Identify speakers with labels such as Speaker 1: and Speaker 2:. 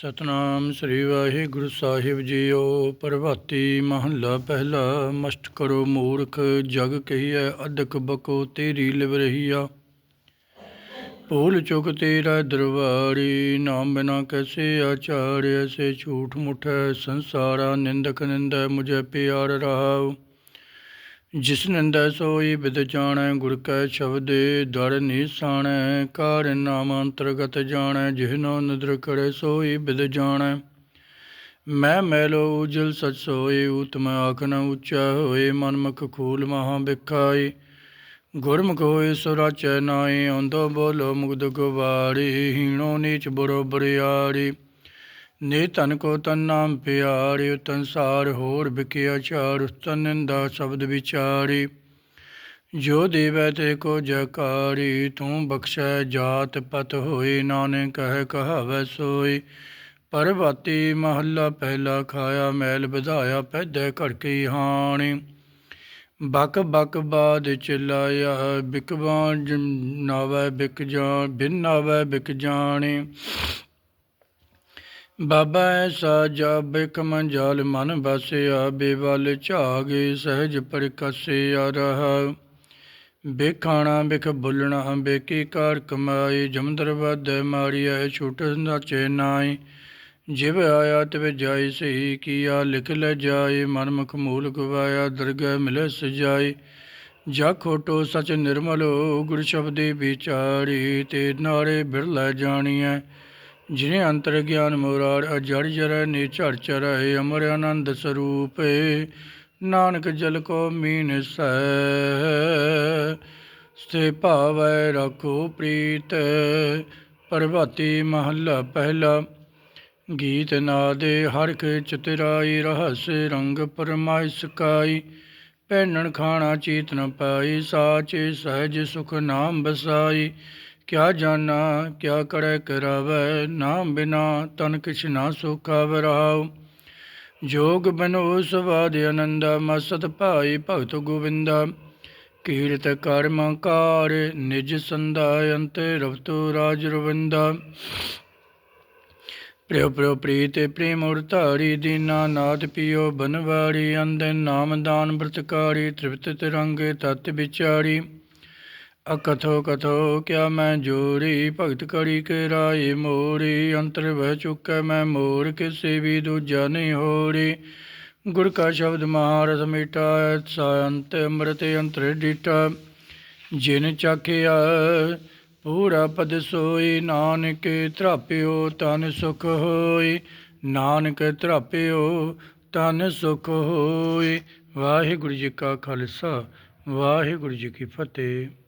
Speaker 1: ਸਤਨਾਮ ਸ੍ਰੀ ਵਾਹਿਗੁਰੂ ਸਾਹਿਬ ਜੀਓ, ਪ੍ਰਭਾਤੀ ਮਹੱਲਾ ਪਹਿਲਾ, ਮਸਤ ਕਰੋ ਮੂਰਖ, ਜਗ ਕਹੀਐ ਅਦਕ ਬਕੋ ਤੇਰੀ ਲਿਵ ਰਹੀਆ ਭੂਲ ਚੁਕ ਤੇਰਾ ਦਰਬਾਰੀ, ਨਾਮ ਬਿਨਾ ਕੈਸੇ ਆਚਾਰ ਐਸੇ ਝੂਠ ਮੁਠੈ, ਸੰਸਾਰਾ ਨਿੰਦਕ ਨਿੰਦੈ, ਮੁਝੇ ਪਿਆਰ ਰਹਾਉ। ਜਿਸ ਨਿੰਦੈ ਸੋਈ ਬਿਦ ਜਾਣੈ ਗੁਰ ਕੈ ਸ਼ਬਦੇ ਦਰ ਨੀਸਾਣੈ ਕਾਰ ਨਾਮ ਅੰਤਰਗਤ ਜਾਣੈ ਜਿਹਨੋ ਨਦਰ ਕਰੇ, ਸੋਈ ਬਿਦ ਜਾਣੈ। ਮੈਂ ਮੈਲੋ ਉਜਲ ਸਚ ਸੋਏ ਉਤਮ ਆਖ ਨ ਉੱਚਾ ਹੋਏ ਮਨਮੁਖ ਖੂਲ ਮਹਾ ਬਿਖਾਈ ਗੁਰਮੁਖ ਹੋਏ ਸੋ ਰਾਚੈ ਨਾਏ ਆਉਂਦੋ ਬੋਲੋ ਮੁਗਦ ਗਵਾਰੀ ਹੀਣੋ ਨੀਚ ਬੁਰੋ ਬਰਿਆਰੀ ਨੇ ਤਨ ਕੋ ਤਨ ਨਾਮ ਪਿਆਰਿ ਤਨਸਾਰ ਹੋਰ ਬਿਕਿਆ ਚਾਰ ਤਨ ਨਿੰਦਾ ਸ਼ਬਦ ਵਿਚਾਰੀ। ਜੋ ਦੇਵੈ ਤੇ ਕੋ ਜਕਾਰੀ, ਤੂੰ ਬਖਸ਼ੈ ਜਾਤ ਪਤ ਹੋਏ, ਨਾਨਕ ਕਹੈ ਕਹਾਵੈ ਸੋਈ ਪਰਵਾਤੀ ਮਹੱਲਾ ਪਹਿਲਾ ਖਾਇਆ, ਮੈਲ ਵਧਾਇਆ, ਪੈਦੈ ਘੜਕੀ ਹਾਣੀ। ਬਕ ਬਕ ਬਾਦ ਚਲਾਇਆ ਬਿਕਵਾਨ ਨਾਵੈ ਬਿਕ ਜਾਣ ਬਿਨ ਨਾਵੈ ਬਿਕ ਜਾਣੇ। ਬਾਬਾ ਐਸਾ ਜਬ ਇਕ ਮੰਜਾਲ ਮਨ ਬਸਿਆ ਬੇਵਲ ਝਾਗੇ ਸਹਿਜ ਪ੍ਰਕਸਿਆ ਰਹਾ। ਬੇਖਾਣਾ ਬਿਖ ਬੁੱਲਣਾ ਬੇਕੀ ਕਾਰ ਕਮਾਈ, ਜਮਦਰ ਵਦ ਮਾਰੀਐ, ਛੁਟ ਨਾਚੇ ਨਾਈ। ਜਿਵ ਆਇਆ ਤਿਵ ਜਾਈ, ਸਹੀ ਕੀਆ ਲਿਖ ਲੈ ਜਾਏ ਮਨਮੁਖ ਮੂਲ ਗਵਾਇਆ, ਦਰਗਹਿ ਮਿਲੇ ਸਜਾਈ। ਜਾ ਖੋਟੋ ਸਚ ਨਿਰਮਲੋ, ਗੁਰ ਸ਼ਬਦੇ ਵਿਚਾਰੀ, ਤੇ ਨਾਰੇ ਬਿਰਲੇ ਜਾਣੀਐ। ਜਿਨੇ ਅੰਤਰ ਗਿਆਨ ਮੁਰਾਰ ਅਜੜ ਜਰੈ, ਨੀ ਝੜ ਚਰੈ ਅਮਰ ਆਨੰਦ ਸਰੂਪ। ਨਾਨਕ ਜਲ ਕੋ ਮੀਨ ਸਹਿ ਸਤੇ ਭਾਵੈ ਰਖੋ ਪ੍ਰੀਤ। ਪ੍ਰਭਾਤੀ ਮਹੱਲਾ ਪਹਿਲਾ, ਗੀਤ ਨਾਦੇ, ਹਰ ਕੇ ਚਤੁਰਾਈ ਰਹਸ ਰੰਗ ਪਰਮਾਇ ਸਕਾਈ ਪਹਿਨਣ ਖਾਣਾ ਚੀਤ ਨ ਪਾਈ, ਸਾਚੇ ਸਹਿਜ ਸੁਖ ਨਾਮ ਬਸਾਈ। ਕਿਆ ਜਾਣਾ, ਕਿਆ ਕਰੈ ਕਰਾਵੈ ਨਾਮ ਬਿਨਾ ਤਨ ਕਿਛ ਨਾ ਸੁਖਾ ਵਰਾਉ। ਜੋਗ ਬਨੋ ਸਵਾਦ ਆਨੰਦਾ ਮਸਤ ਭਾਈ ਭਗਤ ਗੋਵਿੰਦਾ। ਕੀਰਤ ਕਰਮ ਕਾਰ, ਨਿਜ ਸੰਦਾ ਅੰਤ ਰਵਤੋ ਰਾਜ ਰਵਿੰਦਾ। ਪ੍ਰਿਯ ਪ੍ਰਿਯ ਪ੍ਰੀਤੇ ਪ੍ਰੇਮ ਉਰਤਾਰੀ ਦੀਨਾ ਨਾਥ ਪਿਓ ਬਨਵਾਰੀ ਅੰਦੇ ਨਾਮ ਦਾਨ ਬ੍ਰਤਕਾਰੀ ਤ੍ਰਿਪਤ ਤਿਰੰਗੇ ਤਤ ਵਿਚਾਰੀ। ਅਕਥੋ ਕਥੋ ਕਿਆ ਮੈਂ ਜੋਰੀ, ਭਗਤ ਕਰੀ ਕੇ ਰਾਏ ਮੋਰੀ, ਅੰਤਰ ਵਹਿ ਚੁੱਕੈ ਮੈਂ ਮੋਰ, ਕਿਸੇ ਵੀ ਦੂਜਾ ਨਹੀਂ ਹੋਰੀ। ਗੁਰ ਕਾ ਸ਼ਬਦ ਮਹਾਰਸ ਮੀਠਾ ਸੰਤ ਅੰਮ੍ਰਿਤ ਅੰਤਰ ਡੀਟਾ। ਜਿਨ ਚਾਖਿਆ, ਪੂਰਾ ਪਦ ਸੋਈ, ਨਾਨਕ ਧਰਾਪਿਓ ਤਨ ਸੁਖ ਹੋਈ। ਨਾਨਕ ਤਰਾਪਿਓ ਤਨ ਸੁਖ ਹੋਈ। ਵਾਹਿਗੁਰੂ ਜੀ ਕਾ ਖਾਲਸਾ, ਵਾਹਿਗੁਰੂ ਜੀ ਕੀ ਫਤਿਹ।